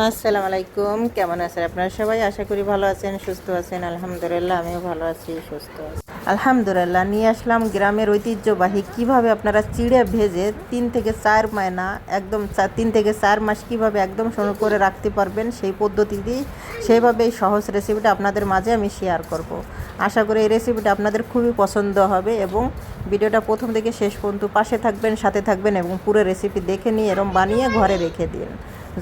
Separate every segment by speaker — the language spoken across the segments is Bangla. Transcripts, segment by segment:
Speaker 1: আসসালামু আলাইকুম কেমন আছেন আপনারা সবাই? আশা করি ভালো আছেন, সুস্থ আছেন, আলহামদুলিল্লাহ, আমিও ভালো আছি, সুস্থ আছি। আলহামদুলিল্লাহ, নিয়ে আসলাম গ্রামের ঐতিহ্যবাহী, কীভাবে আপনারা চিড়ে ভেজে তিন থেকে চার মায়না, একদম তিন থেকে চার মাস কীভাবে একদম সুন্দর করে রাখতে পারবেন সেই পদ্ধতি দিয়ে সেইভাবে এই সহজ রেসিপিটা আপনাদের মাঝে আমি শেয়ার করব। আশা করি এই রেসিপিটা আপনাদের খুবই পছন্দ হবে এবং ভিডিওটা প্রথম থেকে শেষ পর্যন্ত পাশে থাকবেন, সাথে থাকবেন এবং পুরো রেসিপি দেখে নিয়ে এরম বানিয়ে ঘরে রেখে দিন।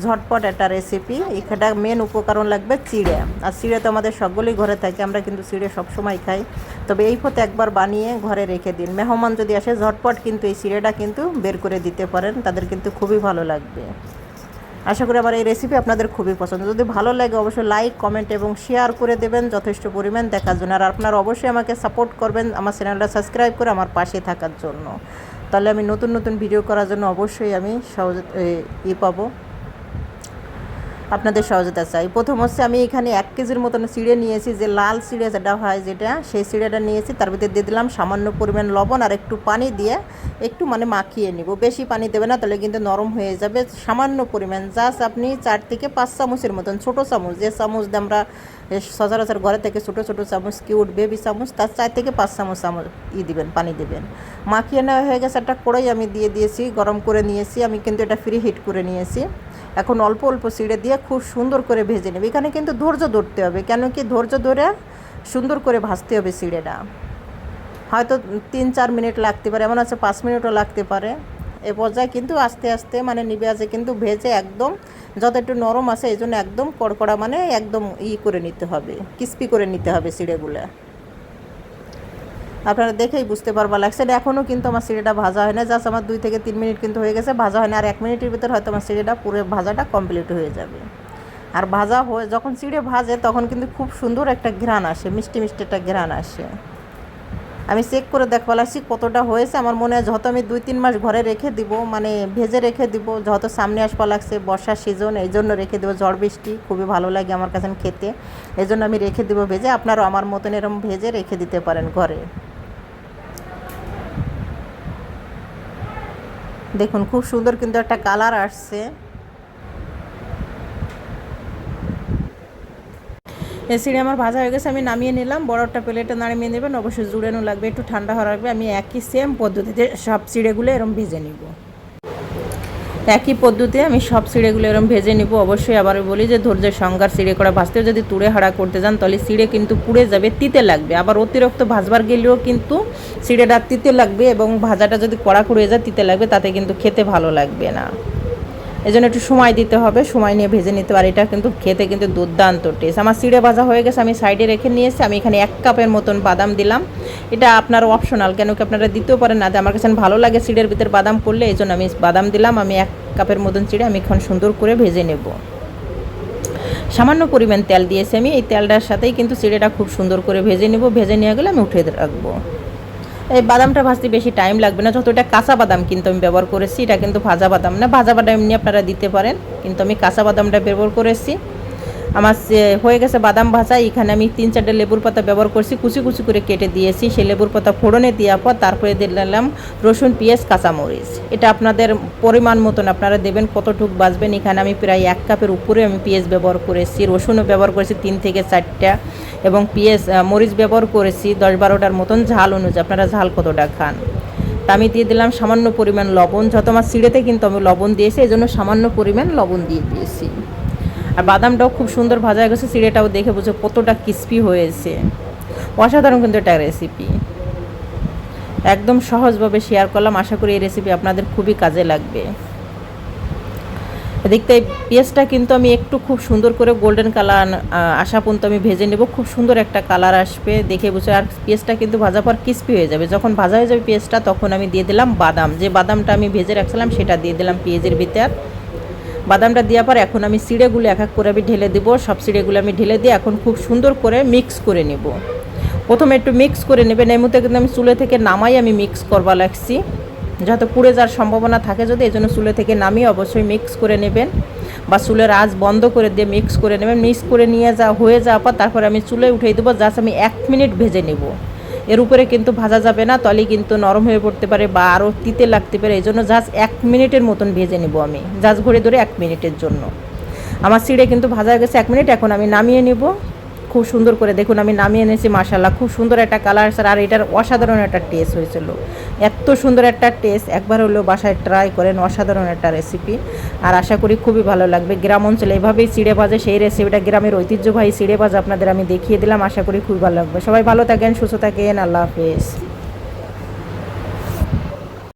Speaker 1: ঝটপট একটা রেসিপি এখানটা মেন উপকরণ লাগবে চিড়ে। আর চিড়ে তো আমাদের সকলেই ঘরে থাকে, আমরা কিন্তু চিড়ে সবসময় খাই। তবে এই পথে একবার বানিয়ে ঘরে রেখে দিন। মেহমান যদি আসে, ঝটপট কিন্তু এই চিড়েটা কিন্তু বের করে দিতে পারেন। তাদের কিন্তু খুবই ভালো লাগবে। আশা করি আমার এই রেসিপি আপনাদের খুবই পছন্দ। যদি ভালো লাগে, অবশ্যই লাইক কমেন্ট এবং শেয়ার করে দেবেন যথেষ্ট পরিমাণ দেখার জন্য। আর আপনারা অবশ্যই আমাকে সাপোর্ট করবেন আমার চ্যানেলটা সাবস্ক্রাইব করে আমার পাশে থাকার জন্য। তাহলে আমি নতুন নতুন ভিডিও করার জন্য অবশ্যই আমি সহজ ই পাবো। আপনাদের সহযোগিতা চাই। প্রথম হচ্ছে আমি এখানে এক কেজির মতন চিড়ে নিয়েছি, যে লাল চিড়ে যেটা হয় যেটা, সেই চিড়েটা নিয়েছি। তার ভিতরে দিয়ে দিলাম সামান্য পরিমাণ লবণ আর একটু পানি দিয়ে একটু মানে মাখিয়ে নিব। বেশি পানি দেবে না, তাহলে কিন্তু নরম হয়ে যাবে। সামান্য পরিমাণ, জাস্ট আপনি চার থেকে পাঁচ চামচের মতন, ছোটো চামচ, যে চামচ দিয়ে আমরা সচরাচর ঘরে থেকে ছোটো ছোটো চামচ কিউট বেবি চামচ, তার চার থেকে পাঁচ চামচ চামচ ই দিবেন, পানি দিবেন। মাখিয়ে নেওয়া হয়ে গেছে, একটা কড়াই আমি দিয়ে দিয়েছি, গরম করে নিয়েছি, আমি কিন্তু এটা ফ্রি হিট করে নিয়েছি। এখন অল্প অল্প সিঁড়ে দিয়ে খুব সুন্দর করে ভেজে নেবে। এখানে কিন্তু ধৈর্য ধরতে হবে, কেন কি ধৈর্য ধরে সুন্দর করে ভাজতে হবে সিঁড়েটা। হয়তো তিন চার মিনিট লাগতে পারে, এমন আছে পাঁচ মিনিটও লাগতে পারে। এ পর্যায়ে কিন্তু আস্তে আস্তে মানে নিবে আছে কিন্তু ভেজে একদম যত একটু নরম আছে, এই জন্য একদম কড়কড়া মানে একদম ই করে নিতে হবে ক্রিস্পি করে নিতে হবে চিড়েগুলো আপনারা দেখেই বুঝতে পারবা লাগছে। এখনও কিন্তু আমার সিঁড়িটা ভাজা হয় না। জাস্ট আমার দুই থেকে তিন মিনিট কিন্তু হয়ে গেছে। ভাজা হয় না। আর এক মিনিটের ভিতর হয়তো আমার সিঁড়িটা পুরো ভাজাটা কমপ্লিট হয়ে যাবে। আর ভাজা হয়ে যখন চিড়ে ভাজে, তখন কিন্তু খুব সুন্দর একটা ঘ্রাণ আসে। মিষ্টি মিষ্টি একটা ঘ্রাণ আসে। আমি চেক করে দেখবা লাগছি কতটা হয়েছে। আমার মনে হয় যত আমি দুই তিন মাস ঘরে রেখে দিব মানে ভেজে রেখে দিব যত সামনে আসবা লাগছে বর্ষার সিজন এই জন্য রেখে দেবো ঝড় বৃষ্টি। খুবই ভালো লাগে আমার কাছে খেতে। এই জন্য আমি রেখে দেবো ভেজে। আপনারাও আমার মতন এরকম ভেজে রেখে দিতে পারেন ঘরে। দেখুন, খুব সুন্দর কিন্তু একটা কালার আসছে। এসিডি আমার ভাজা হয়ে গেছে, আমি নামিয়ে নিলাম। বড় একটা প্লেটে নামিয়ে নেবেন, অবশ্যই জুড়েনো লাগবে, একটু ঠান্ডা হওয়া লাগবে। আমি একই সেম পদ্ধতিতে সব চিড়েগুলো এরম ভিজে নিব। একই পদ্ধতি, আমি সব সিঁড়েগুলো এরম ভেজে নিব। অবশ্যই আবার বলি যে ধৈর্যের সংজ্ঞার সিঁড়ে করা ভাজতে যদি তুড়ে হাড়া করতে যান, তাহলে সিঁড়ে কিন্তু পুড়ে যাবে, তিতে লাগবে। আবার অতিরিক্ত ভাজবার গেলেও কিন্তু সিঁড়েটা তিতে লাগবে এবং ভাজাটা যদি কড়া করে যায়, তিতে লাগবে, তাতে কিন্তু খেতে ভালো লাগবে না। এই জন্য একটু সময় দিতে হবে, সময় নিয়ে ভেজে নিতে পারি এটা কিন্তু খেতে কিন্তু দুর্দান্ত টেস্ট আমার সিঁড়ে ভাজা হয়ে গেছে, আমি সাইডে রেখে নিয়েছি, আমি এখানে এক কাপের মতন বাদাম দিলাম। এটা আপনার অপশনাল কেন কি আপনারা দিতেও পারেন না আমার কাছে ভালো লাগে সিঁড়ের ভিতরে বাদাম করলে এই জন্য আমি বাদাম দিলাম, আমি এক কাপের মতন চিড়ে আমি এখন সুন্দর করে ভেজে নেব। সামান্য পরিমাণ তেল দিয়েছি আমি, এই তেলটার সাথেই কিন্তু চিড়েটা খুব সুন্দর করে ভেজে নেব। ভেজে নিয়ে গেলে আমি উঠে রাখব। এই বাদামটা ভাজতে বেশি টাইম লাগবে না যত এটা কাঁচা বাদাম কিন্তু আমি ব্যবহার করেছি, এটা কিন্তু ভাজা বাদাম না, ভাজা বাদাম এমনি আপনারা দিতে পারেন, কিন্তু আমি কাঁচা বাদামটা ব্যবহার করেছি। আমার হয়ে গেছে বাদাম ভাজা, এখানে আমি তিন চারটে লেবুর পাতা ব্যবহার করছি, কুচি কুচি করে কেটে দিয়েছি। সেই লেবুর পাতা ফোড়নে দেওয়ার পর তারপরে দিলাম রসুন, পেঁয়াজ, কাঁচামরিচ। এটা আপনাদের পরিমাণ মতন আপনারা দেবেন, কতটুক বাজবেন এখানে আমি প্রায় এক কাপের উপরে আমি পেঁয়াজ ব্যবহার করেছি, রসুনও ব্যবহার করেছি তিন থেকে চারটা এবং পেঁয়াজ মরিচ ব্যবহার করেছি দশ বারোটার মতন ঝাল অনুযায়ী। আপনারা ঝাল কতটা খান? আমি দিয়ে দিলাম সামান্য পরিমাণ লবণ। যত আমার সিঁড়েতে কিন্তু আমি লবণ দিয়েছি এই জন্য সামান্য পরিমাণ লবণ দিয়ে দিয়েছি। আর বাদামটাও খুব সুন্দর ভাজা হয়ে গেছে চিড়েটাও দেখে বুঝে কতটা ক্রিস্পি হয়েছে। অসাধারণ কিন্তু একটা রেসিপি একদম সহজভাবে শেয়ার করলাম, আশা করি এই রেসিপি আপনাদের খুবই কাজে লাগবে। দেখতে পেঁয়াজটা কিন্তু আমি একটু খুব সুন্দর করে গোল্ডেন কালার আসা পর্যন্ত আমি ভেজে নেব, খুব সুন্দর একটা কালার আসবে, দেখে বুঝে। আর পেঁয়াজটা কিন্তু ভাজা পর ক্রিস্পি হয়ে যাবে, যখন ভাজা হয়ে যাবে পেঁয়াজটা, তখন আমি দিয়ে দিলাম বাদাম। যে বাদামটা আমি ভেজে রাখছিলাম, সেটা দিয়ে দিলাম পেঁয়াজের ভিতর। বাদামটা দেওয়ার পর এখন আমি চিড়েগুলো এক এক করে আমি ঢেলে দেবো। সব চিড়েগুলো আমি ঢেলে দিয়ে এখন খুব সুন্দর করে মিক্স করে নেব। প্রথমে একটু মিক্স করে নেবেন। এর মধ্যে কিন্তু আমি চুলে থেকে নামাই আমি মিক্স করবা লাগছি। যাতে পুড়ে যাওয়ার সম্ভাবনা থাকে যদি, এই জন্য চুলে থেকে নামিয়ে অবশ্যই মিক্স করে নেবেন বা চুলের আঁচ বন্ধ করে দিয়ে মিক্স করে নেবেন। মিক্স করে নিয়ে যা, হয়ে যাওয়ার পর তারপর আমি চুলে উঠিয়ে দেবো। জাস্ট আমি এক মিনিট ভেজে নেব। এর উপরে কিন্তু ভাজা যাবে না তলে কিন্তু নরম হয়ে পড়তে পারে বা আরও তিতে লাগতে পারে, এই জন্য জাস্ট এক মিনিটের মতন ভেজে নেব আমি জাস্ট ঘুরে ধরে এক মিনিটের জন্য। আমার সিঁড়ে কিন্তু ভাজা গেছে এক মিনিট, এখন আমি নামিয়ে নিব। খুব সুন্দর করে দেখুন, আমি নামিয়ে এনেছি মাশাল্লাহ খুব সুন্দর একটা কালার স্যার আর এটার অসাধারণ একটা টেস্ট হয়েছিল। এত সুন্দর একটা টেস্ট একবার হলেও বাসায় ট্রাই করেন, অসাধারণ একটা রেসিপি আর আশা করি খুবই ভালো লাগবে। গ্রাম অঞ্চলে এভাবেই চিড়ে বাজে সেই রেসিপিটা গ্রামের ঐতিহ্যবাহী চিড়ে ভাজা আপনাদের আমি দেখিয়ে দিলাম, আশা করি খুবই ভালো লাগবে। সবাই ভালো থাকেন, সুস্থ থাকেন, আল্লাহ হাফেজ।